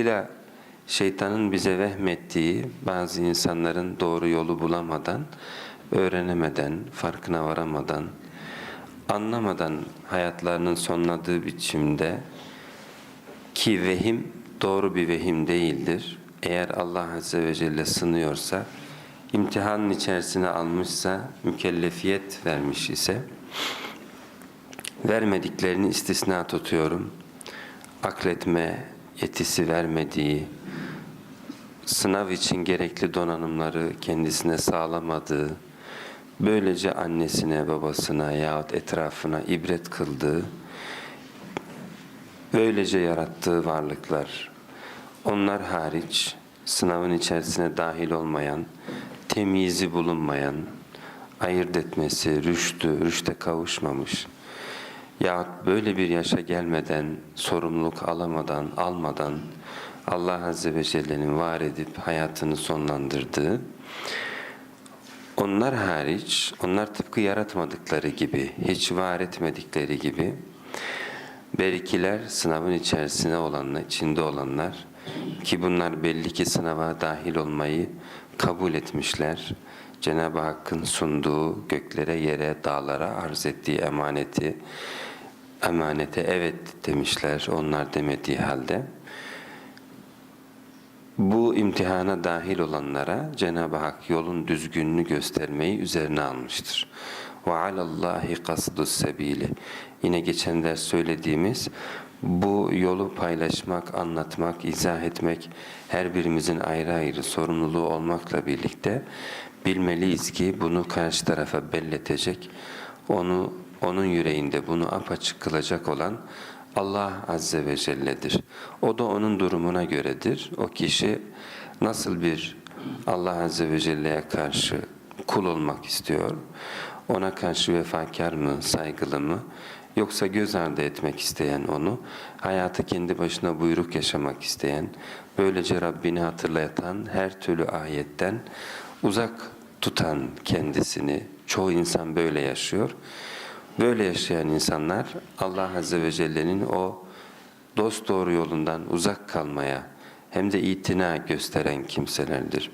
Dolayısıyla şeytanın bize vehmettiği bazı insanların doğru yolu bulamadan, öğrenemeden, farkına varamadan, anlamadan hayatlarının sonladığı biçimde ki vehim doğru bir vehim değildir. Eğer Allah Azze ve Celle sınıyorsa, imtihanın içerisine almışsa, mükellefiyet vermiş ise, vermediklerini istisna tutuyorum. Akletme yetisi vermediği, sınav için gerekli donanımları kendisine sağlamadığı, böylece annesine, babasına yahut etrafına ibret kıldığı, böylece yarattığı varlıklar, onlar hariç sınavın içerisine dahil olmayan, temyizi bulunmayan, ayırt etmesi, rüştü, rüşte kavuşmamış, yahut böyle bir yaşa gelmeden, sorumluluk alamadan, almadan Allah Azze ve Celle'nin var edip hayatını sonlandırdığı, onlar hariç, onlar tıpkı yaratmadıkları gibi, hiç var etmedikleri gibi, Berikiler sınavın içerisinde olanlar, içinde olanlar ki bunlar belli ki sınava dahil olmayı kabul etmişler. Cenab-ı Hakk'ın sunduğu göklere, yere, dağlara arz ettiği emaneti, emanete evet demişler onlar demediği halde. Bu imtihana dahil olanlara Cenab-ı Hak yolun düzgününü göstermeyi üzerine almıştır. Ve alallahi kasdus sebili. Yine geçen ders söylediğimiz bu yolu paylaşmak, anlatmak, izah etmek her birimizin ayrı ayrı sorumluluğu olmakla birlikte bilmeliyiz ki bunu karşı tarafa belletecek, onu onun yüreğinde bunu apaçık kılacak olan Allah Azze ve Celle'dir. O da onun durumuna göredir. O kişi nasıl bir Allah Azze ve Celle'ye karşı kul olmak istiyor, ona karşı vefakar mı, saygılı mı, yoksa göz ardı etmek isteyen onu, hayatı kendi başına buyruk yaşamak isteyen, böylece Rabbini hatırlatan her türlü ayetten uzak tutan kendisini, çoğu insan böyle yaşıyor. Böyle yaşayan insanlar Allah Azze ve Celle'nin o dost doğru yolundan uzak kalmaya hem de itina gösteren kimselerdir.